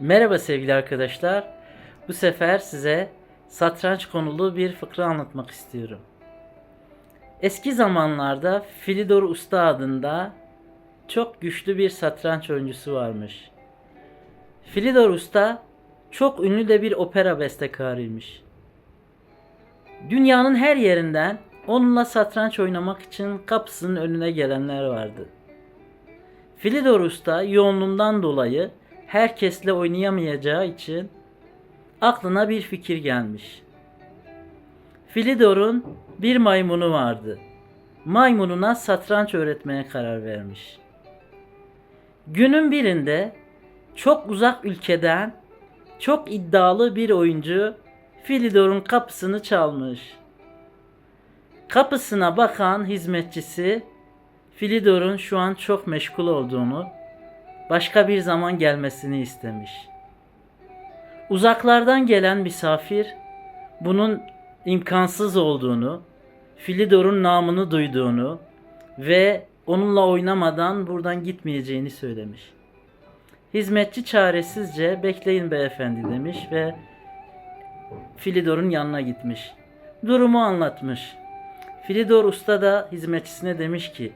Merhaba sevgili arkadaşlar. Bu sefer size satranç konulu bir fıkra anlatmak istiyorum. Eski zamanlarda Filidor Usta adında çok güçlü bir satranç oyuncusu varmış. Filidor Usta çok ünlü de bir opera bestekarıymış. Dünyanın her yerinden onunla satranç oynamak için kapısının önüne gelenler vardı. Filidor Usta yoğunluğundan dolayı herkesle oynayamayacağı için aklına bir fikir gelmiş. Filidor'un bir maymunu vardı. Maymununa satranç öğretmeye karar vermiş. Günün birinde çok uzak ülkeden çok iddialı bir oyuncu Filidor'un kapısını çalmış. Kapısına bakan hizmetçisi Filidor'un şu an çok meşgul olduğunu, başka bir zaman gelmesini istemiş. Uzaklardan gelen misafir bunun imkansız olduğunu, Filidor'un namını duyduğunu ve onunla oynamadan buradan gitmeyeceğini söylemiş. Hizmetçi çaresizce bekleyin beyefendi demiş ve Filidor'un yanına gitmiş. Durumu anlatmış. Filidor usta da hizmetçisine demiş ki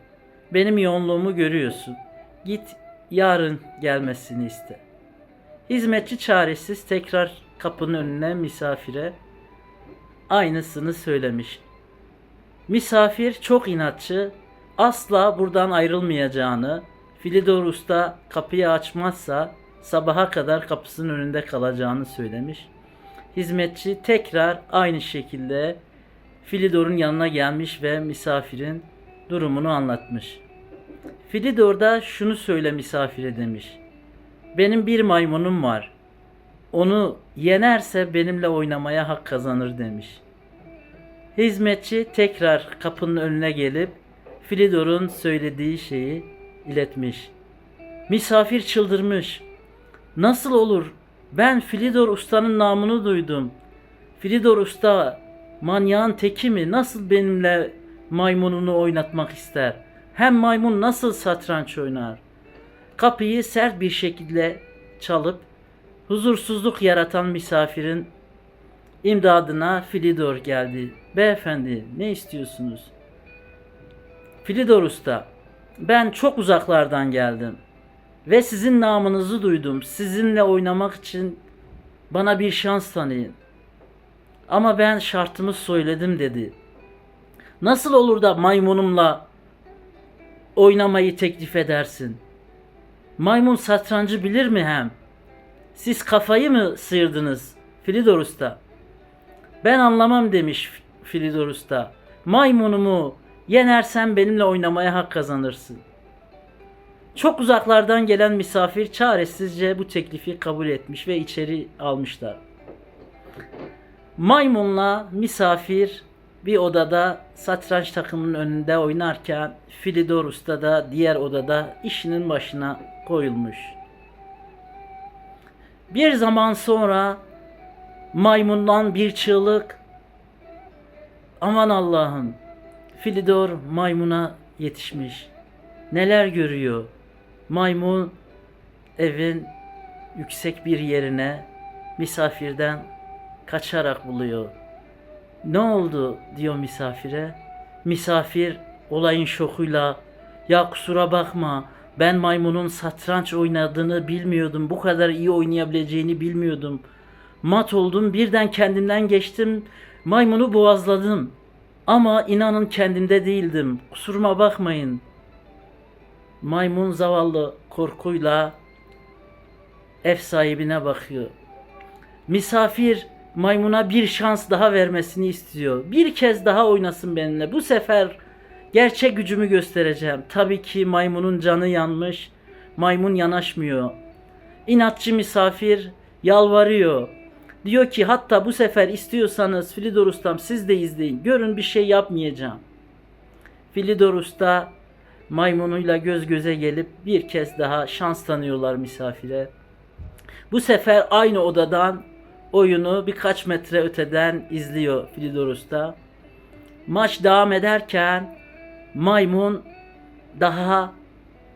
benim yoğunluğumu görüyorsun. Git yarın gelmesini iste. Hizmetçi çaresiz tekrar kapının önüne misafire aynısını söylemiş. Misafir çok inatçı, asla buradan ayrılmayacağını, Filidor Usta kapıyı açmazsa sabaha kadar kapısının önünde kalacağını söylemiş. Hizmetçi tekrar aynı şekilde Filidor'un yanına gelmiş ve misafirin durumunu anlatmış. Filidor da şunu söyle misafire demiş. Benim bir maymunum var. Onu yenerse benimle oynamaya hak kazanır demiş. Hizmetçi tekrar kapının önüne gelip Filidor'un söylediği şeyi iletmiş. Misafir çıldırmış. Nasıl olur? Ben Filidor ustanın namını duydum. Filidor usta manyağın teki mi? Nasıl benimle maymununu oynatmak ister? Hem maymun nasıl satranç oynar? Kapıyı sert bir şekilde çalıp huzursuzluk yaratan misafirin imdadına Filidor geldi. Beyefendi ne istiyorsunuz? Filidor usta ben çok uzaklardan geldim ve sizin namınızı duydum. Sizinle oynamak için bana bir şans tanıyın. Ama ben şartımı söyledim dedi. Nasıl olur da maymunumla oynamayı teklif edersin? Maymun satrancı bilir mi hem? Siz kafayı mı sıyırdınız Filidor Usta? Ben anlamam demiş Filidor Usta. Maymunumu yenersen benimle oynamaya hak kazanırsın. Çok uzaklardan gelen misafir çaresizce bu teklifi kabul etmiş ve içeri almışlar. Maymunla misafir bir odada satranç takımının önünde oynarken Filidor Usta da diğer odada işinin başına koyulmuş. Bir zaman sonra maymundan bir çığlık aman Allah'ım Filidor maymuna yetişmiş. Neler görüyor? Maymun evin yüksek bir yerine misafirden kaçarak buluyor. Ne oldu diyor misafire. Misafir olayın şokuyla ya kusura bakma ben maymunun satranç oynadığını bilmiyordum. Bu kadar iyi oynayabileceğini bilmiyordum. Mat oldum birden kendimden geçtim. Maymunu boğazladım. Ama inanın kendimde değildim. Kusuruma bakmayın. Maymun zavallı korkuyla ev sahibine bakıyor. Misafir maymuna bir şans daha vermesini istiyor. Bir kez daha oynasın benimle. Bu sefer gerçek gücümü göstereceğim. Tabii ki maymunun canı yanmış. Maymun yanaşmıyor. İnatçı misafir yalvarıyor. Diyor ki hatta bu sefer istiyorsanız Filidor Ustam siz de izleyin. Görün bir şey yapmayacağım. Filidor Usta maymunuyla göz göze gelip bir kez daha şans tanıyorlar misafire. Bu sefer aynı odadan oyunu birkaç metre öteden izliyor Filidor Usta. Maç devam ederken maymun daha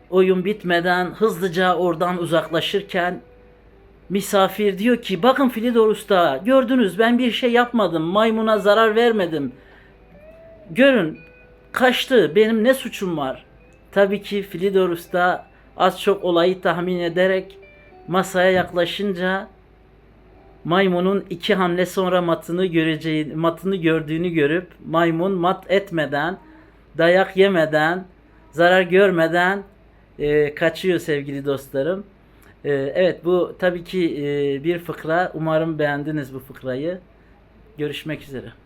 oyun bitmeden hızlıca oradan uzaklaşırken misafir diyor ki bakın Filidor Usta gördünüz ben bir şey yapmadım maymuna zarar vermedim. Görün kaçtı benim ne suçum var. Tabii ki Filidor Usta az çok olayı tahmin ederek masaya yaklaşınca maymunun iki hamle sonra matını göreceği matını gördüğünü görüp maymun mat etmeden dayak yemeden zarar görmeden e, kaçıyor sevgili dostlarım. E, evet bu tabii ki e, bir fıkra. Umarım beğendiniz bu fıkrayı. Görüşmek üzere.